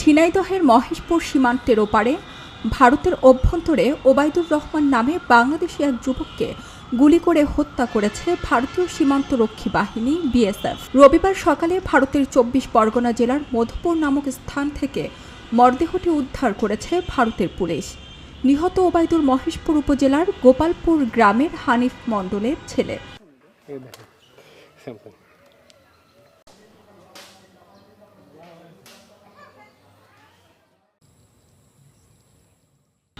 ঝিনাইদহের মহেশপুর সীমান্তের ওপারে ভারতের অভ্যন্তরে ওবায়দুর রহমান নামে বাংলাদেশি এক যুবককে গুলি করে হত্যা করেছে ভারতীয় সীমান্তরক্ষী বাহিনী, বিএসএফ। রবিবার সকালে ভারতের চব্বিশ পরগনা জেলার মধুপুর নামক স্থান থেকে মরদেহটি উদ্ধার করেছে ভারতের পুলিশ। নিহত ওবায়দুর মহেশপুর উপজেলার গোপালপুর গ্রামের হানিফ মণ্ডলের ছেলে।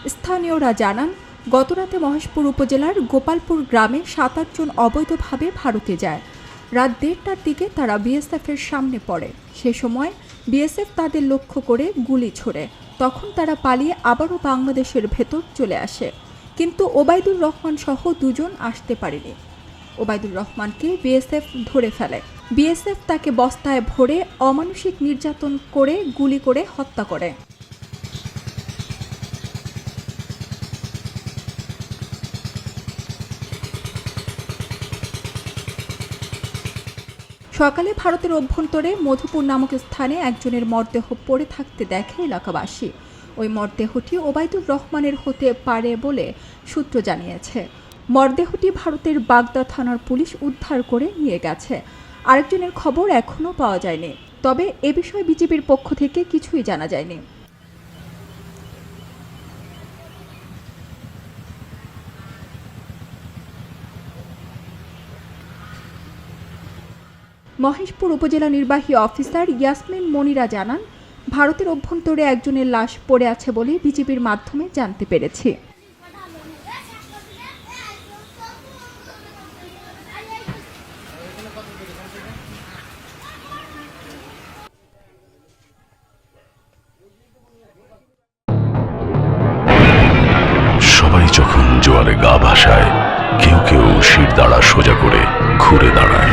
স্থানীয়রা জানান, গতরাতে মহেশপুর উপজেলার গোপালপুর গ্রামে সাত আটজন অবৈধভাবে ভারতে যায়। রাত দেড়টার দিকে তারা বিএসএফের সামনে পড়ে। সে সময় বিএসএফ তাদের লক্ষ্য করে গুলি ছোড়ে। তখন তারা পালিয়ে আবারও বাংলাদেশের ভেতর চলে আসে। কিন্তু ওবায়দুর রহমান সহ দুজন আসতে পারেনি। ওবায়দুর রহমানকে বিএসএফ ধরে ফেলে। বিএসএফ তাকে বস্তায় ভরে অমানসিক নির্যাতন করে গুলি করে হত্যা করে। সকালে ভারতের অভ্যন্তরে মধুপুর নামক স্থানে একজনের মরদেহ পড়ে থাকতে দেখে এলাকাবাসী। ওই মরদেহটি ওবায়দুর রহমানের হতে পারে বলে সূত্র জানিয়েছে। মরদেহটি ভারতের বাগদা থানার পুলিশ উদ্ধার করে নিয়ে গেছে। আরেকজনের খবর এখনও পাওয়া যায়নি। তবে এ বিষয়ে বিজেপির পক্ষ থেকে কিছুই জানা যায়নি। মহেশপুর উপজেলা নির্বাহী অফিসার ইয়াসমিন মনিরা জানান, ভারতের অভ্যন্তরে একজনের লাশ পড়ে আছে বলে বিজেপির মাধ্যমে জানতে পেরেছি। সবাই যখন জোয়ারে গা ভাসায়, কেউ কেউ শির দাঁড়া সোজা করে ঘুরে দাঁড়ায়।